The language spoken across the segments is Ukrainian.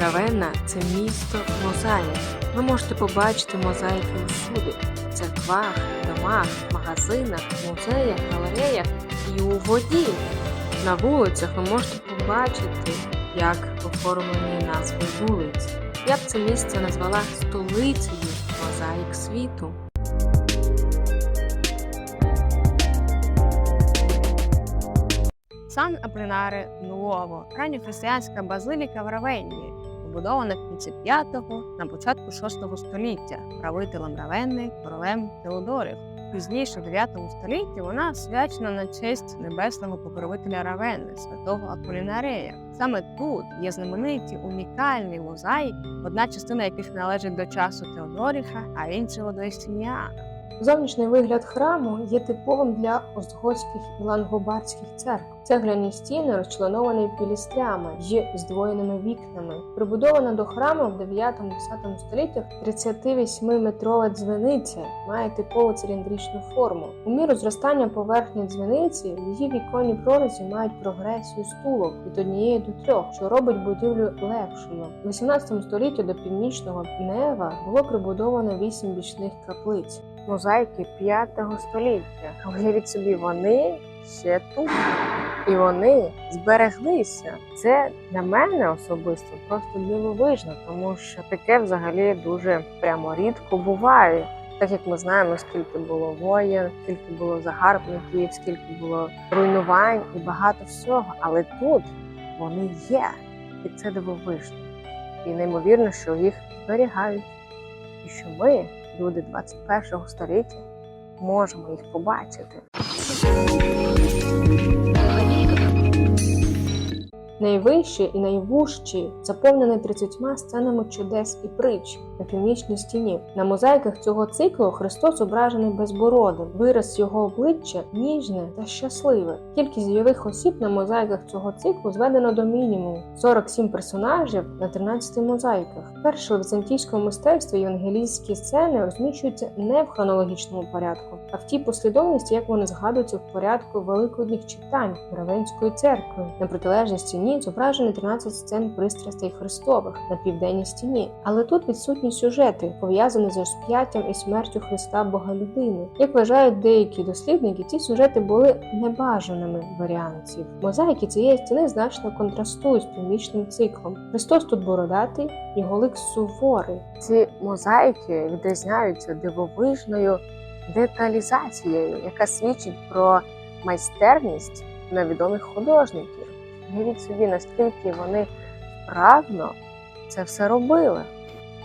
Равенна це місто мозаїк. Ви можете побачити мозаїки усюди: в церквах, домах, магазинах, музеях, галереях і у воді. На вулицях ви можете побачити, як оформлені назви вулиць. Я б це місце назвала столицею мозаїк світу. Сан Апринаре Нуово, ранньохристиянська базиліка в Равенні, побудована в кінці 5-го на початку 6 століття правителем Равенни королем Теодорих. Пізніше, в 9 столітті, вона свячена на честь небесного покровителя Равенни, святого Аполінарея. Саме тут є знамениті унікальні мозаїки, одна частина яких належить до часу Теодоріха, а інша до Естініана. Зовнішній вигляд храму є типовим для остготських і лангобардських церкв. Цегляні стіни розчленовані пілістрями з здвоєними вікнами. Прибудована до храму в 9-10 століттях 38-метрова дзвіниця має типову циліндричну форму. У міру зростання поверхні дзвіниці її віконні прорізі мають прогресію стулок від однієї до трьох, що робить будівлю легшою. У 18 столітті до північного Нева було прибудовано вісім бічних каплиць. Мозаїки 5 століття. Уявіть собі, вони ще тут. І вони збереглися. Це для мене особисто просто дивовижно, тому що таке взагалі дуже прямо рідко буває. Так як ми знаємо, скільки було воєн, скільки було загарбників, скільки було руйнувань і багато всього. Але тут вони є, і це дивовижно. І неймовірно, що їх зберігають, і що ми, люди 21 століття, можемо їх побачити. Найвищий і найвужчий заповнений 30 сценами чудес і притч на північній стіні. На мозаїках цього циклу Христос зображений безбородим. Вираз його обличчя ніжне та щасливе. Кількість дійових осіб на мозаїках цього циклу зведено до мінімуму 47 персонажів на 13 мозаїках. Перше у візантійському мистецтві євангелійські сцени розміщуються не в хронологічному порядку, а в тій послідовності, як вони згадуються в порядку великодніх читань Равенської церкви. На протилежній стіні зображені 13 сцен пристрастей Христових на південній стіні. Але тут відсутні сюжети, пов'язані з розп'яттям і смертю Христа Бога людини. Як вважають деякі дослідники, ці сюжети були небажаними варіантів. Мозаїки цієї стіни значно контрастують з північним циклом. Христос тут бородатий, його лик суворий. Ці мозаїки відрізняються дивовижною деталізацією, яка свідчить про майстерність невідомих художників. Уявіть собі, наскільки вони вправно це все робили.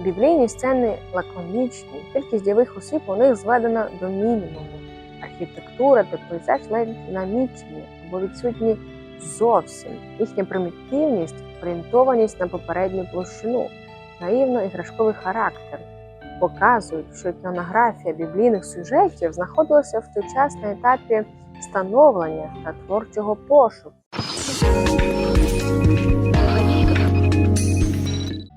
Біблійні сцени лаконічні, кількість дієвих осіб у них зведена до мінімуму. Архітектура та пейзаж ледь намічені або відсутні зовсім. Їхня примітивність, орієнтованість на попередню площину, наївно-іграшковий характер показують, що іконографія біблійних сюжетів знаходилася в той час на етапі становлення та творчого пошуку. you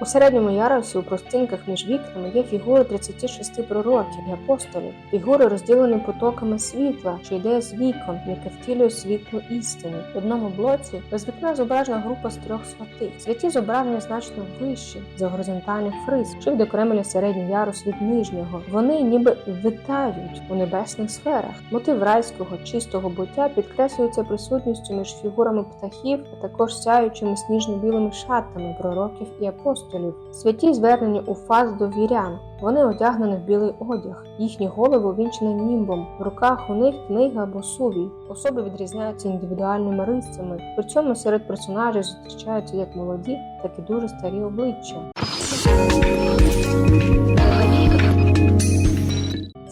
У середньому ярусі у простинках між вікнами є фігури 36 пророків і апостолів. Фігури розділені потоками світла, що йде з вікон, яке втілює світло істини. В одному блоці без вікна зображена група з трьох святих. Святі зображені значно вищі за горизонтальних фриз, що відокремлює середній ярус від нижнього. Вони ніби витають у небесних сферах. Мотив райського чистого буття підкреслюється присутністю між фігурами птахів, а також сяючими сніжно-білими шатами пророків і апостолів. Святі звернені у фаз до вірян. Вони одягнені в білий одяг, їхні голови увінчені німбом. В руках у них книга або сувій. Особи відрізняються індивідуальними рисцями. При цьому серед персонажів зустрічаються як молоді, так і дуже старі обличчя.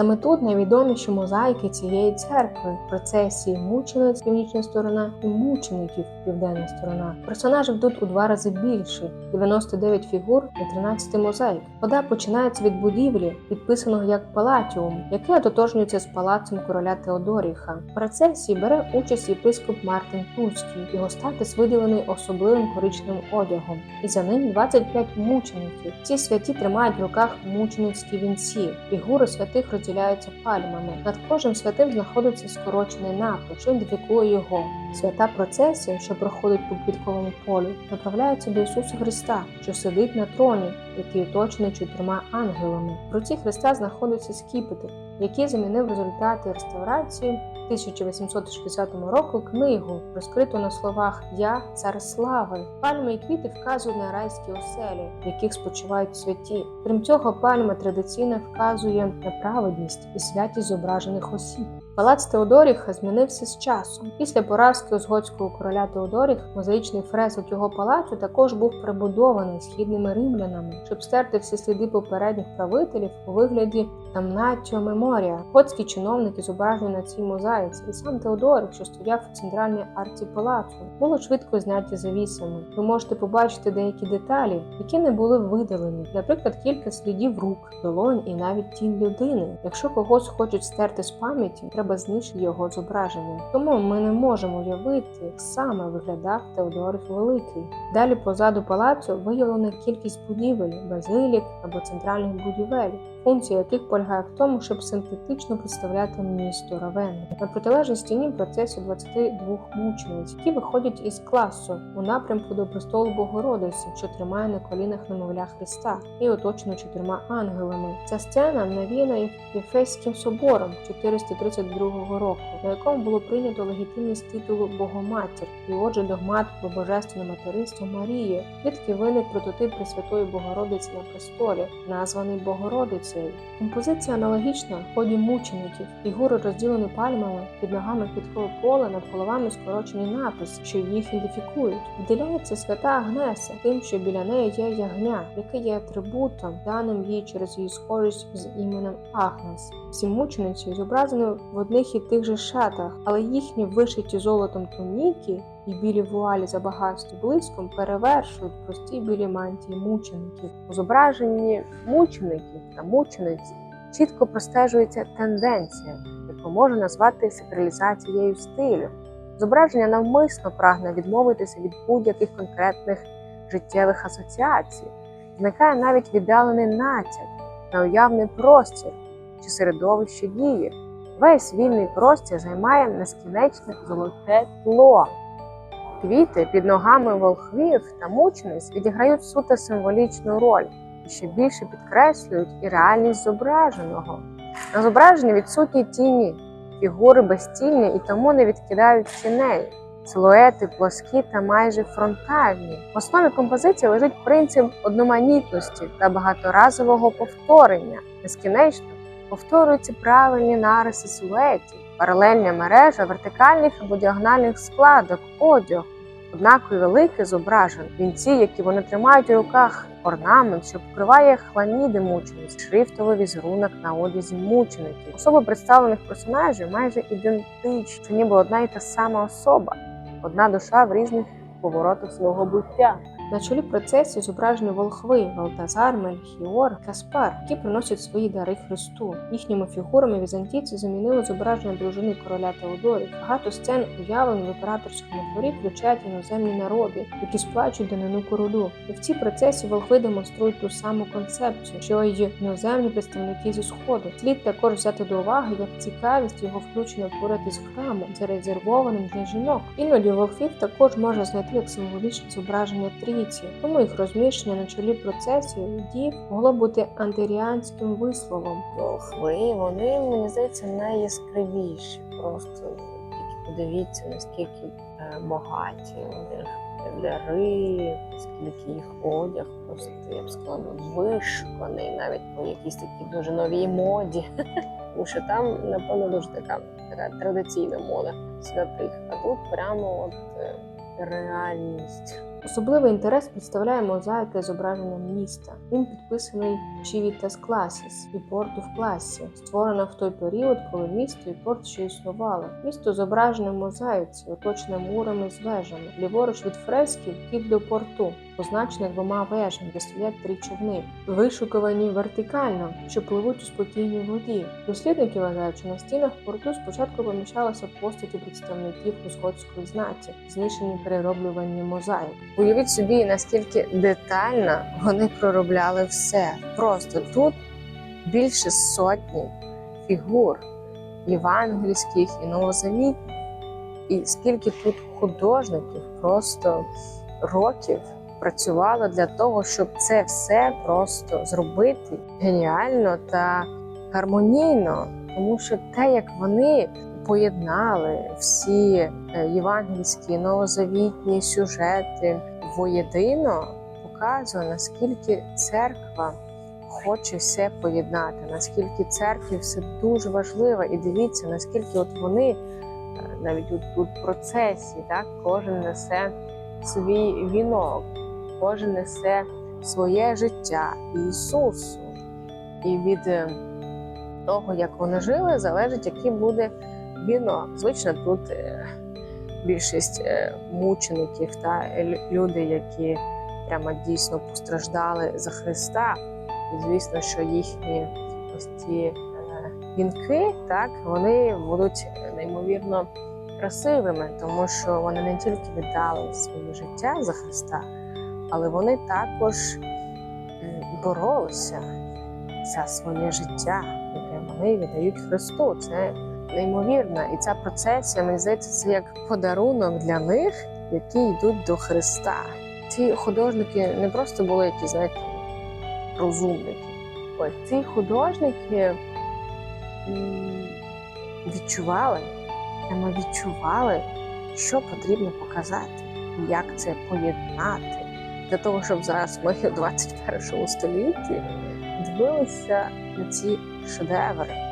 Саме тут найвідоміші мозаїки цієї церкви процесії мучениць північна сторона і мучеників південна сторона. Персонажів тут у два рази більше 99 фігур і 13 мозаїк. Вода починається від будівлі, підписаного як Палатіум, яке ототожнюється з палацем короля Теодоріха. В процесії бере участь єпископ Мартин Тульський. Його статус виділений особливим коричневим одягом, і за ним 25 мучеників. Ці святі тримають в руках мученицькі вінці. Фігури святих розділяють розділяються пальмами. Над кожним святим знаходиться скорочений напис, що ідентифікує його. Свята процесія, що проходить по квітковому полю, направляється до Ісуса Христа, що сидить на троні, який оточений чотирма ангелами. В руці Христа знаходиться скіпетр, який замінив результати реставрації 1860 року книгу, розкриту на словах Я цар слави. Пальми і квіти вказують на райські оселі, в яких спочивають святі. Крім цього, пальма традиційно вказує на праведність і святість зображених осіб. Палац Теодоріха змінився з часом. Після поразки озгодського короля Теодоріх мозаїчний фресок його палацу також був прибудований східними римлянами, щоб стерти всі сліди попередніх правителів у вигляді Тамнатіо Меморія. Готські чиновники зображені на цій мозаїці, і сам Теодорик, що стояв у центральній арці палацу, було швидко зняті завісами. Ви можете побачити деякі деталі, які не були видалені, наприклад, кілька слідів рук, долонь і навіть тінь людини. Якщо когось хочуть стерти з пам'яті, треба знищити його зображення. Тому ми не можемо уявити, саме виглядав Теодорик Великий. Далі позаду палацу виявлена кількість будівель, базилік або центральних будівель функція яких полягає в тому, щоб синтетично представляти місто Равенна. На протилежній стіні процесію 22 мучениць, які виходять із класу у напрямку до престолу Богородиці, що тримає на колінах немовля Христа і оточено чотирма ангелами. Ця сцена навіяна Єфеським собором 432 року, на якому було прийнято легітимність титулу Богоматір, і отже догмат про божественне материнство Марії, звідки виник прототип Пресвятої Богородиці на престолі, названий Богородицею. Композиція аналогічна ході мучеників. Фігури розділені пальмами, під ногами квіткове поле, над головами скорочені написи, що їх ідентифікують. Виділяється свята Агнеса, тим, що біля неї є ягня, яке є атрибутом, даним їй через її схожість з іменем Агнес. Всі мучениці зображені в одних і тих же шатах, але їхні вишиті золотом туніки і білі вуалі за багатство блиском перевершують прості білі мантії мучеників. У зображенні мучеників та мучениць чітко простежується тенденція, яку можна назвати сакралізацією стилю. Зображення навмисно прагне відмовитися від будь-яких конкретних життєвих асоціацій. Зникає навіть віддалений натяк на уявний простір чи середовище дії. Весь вільний простір займає нескінченне золоте тло. Квіти під ногами волхвів та мучениць відіграють суто символічну роль і ще більше підкреслюють і реальність зображеного. На зображенні відсутні тіні, фігури безтільні і тому не відкидають тіней. Силуети плоскі та майже фронтальні. В основі композиції лежить принцип одноманітності та багаторазового повторення. Безкінечно повторюються правильні нариси силуетів, паралельна мережа вертикальних або діагональних складок, одяг, однакові велике зображень, вінці, які вони тримають у руках, орнамент, що покриває хламіди мучениць, шрифтовий візерунок на одязі мучеників. Особи представлених персонажів майже ідентичні. Ніби одна і та сама особа, одна душа в різних поворотах свого буття. На чолі процесії зображені волхви Валтазар, Мельхіор, Каспар, які приносять свої дари Христу. Їхніми фігурами візантійці замінили зображення дружини короля Теодорі. Багато сцен уявлень в імператорському дворі включають іноземні народи, які сплачують данину королю. І в цій процесі волхви демонструють ту саму концепцію, що й іноземні представники зі сходу. Слід також взяти до уваги, як цікавість його включення поряд із храмом, зарезервованим для жінок. Іноді волхвів також можна знайти як символічне зображення трійці, тому їх розміщення на чолі процесії дів могло бути антиріанським висловом. Волхви, вони, мені здається, найяскравіші. Просто тільки подивіться, наскільки е, багаті них кольори, скільки їх одяг, просто я б сказала, вишуканий навіть по якійсь такій дуже новій моді. Тому що там, напевно, дуже така, така традиційна мода святих. А тут прямо от е, реальність. Особливий інтерес представляє мозаїка зображення міста. Він підписаний Civitas Classis і порту в класі, створена в той період, коли місто і порт ще існували. Місто зображене в мозаїці, оточене мурами з вежами. Ліворуч від фресків вхід до порту, позначене двома вежами, де стоять три човни, вишукувані вертикально, що пливуть у спокійній воді. Дослідники вважають, що на стінах порту спочатку поміщалися постаті представників узгодської знаті, знищені перероблювані мозаїк. Уявіть собі, наскільки детально вони проробляли все. Просто тут більше сотні фігур євангельських і новозавітніх. І скільки тут художників просто років працювало для того, щоб це все просто зробити геніально та гармонійно, тому що те, як вони поєднали всі е, євангельські новозавітні сюжети воєдино, показує наскільки церква хоче все поєднати, наскільки церкві все дуже важливо, і дивіться, наскільки от вони е, навіть у процесі, так кожен несе свій вінок, кожен несе своє життя Ісусу. І від е, того, як вони жили, залежить, який буде вінок. Звично тут е, більшість е, мучеників та люди, які прямо дійсно постраждали за Христа. І звісно, що їхні ось ці вінки, так вони будуть неймовірно красивими, тому що вони не тільки віддали своє життя за Христа, але вони також боролися за своє життя, яке вони віддають Христу. Це неймовірно. І ця процесія, мені здається, це як подарунок для них, які йдуть до Христа. Ці художники не просто були якісь, знаєте, розумники. Ось ці художники відчували, відчували, що потрібно показати, як це поєднати. Для того, щоб зараз ми у 21 столітті дивилися на ці шедеври,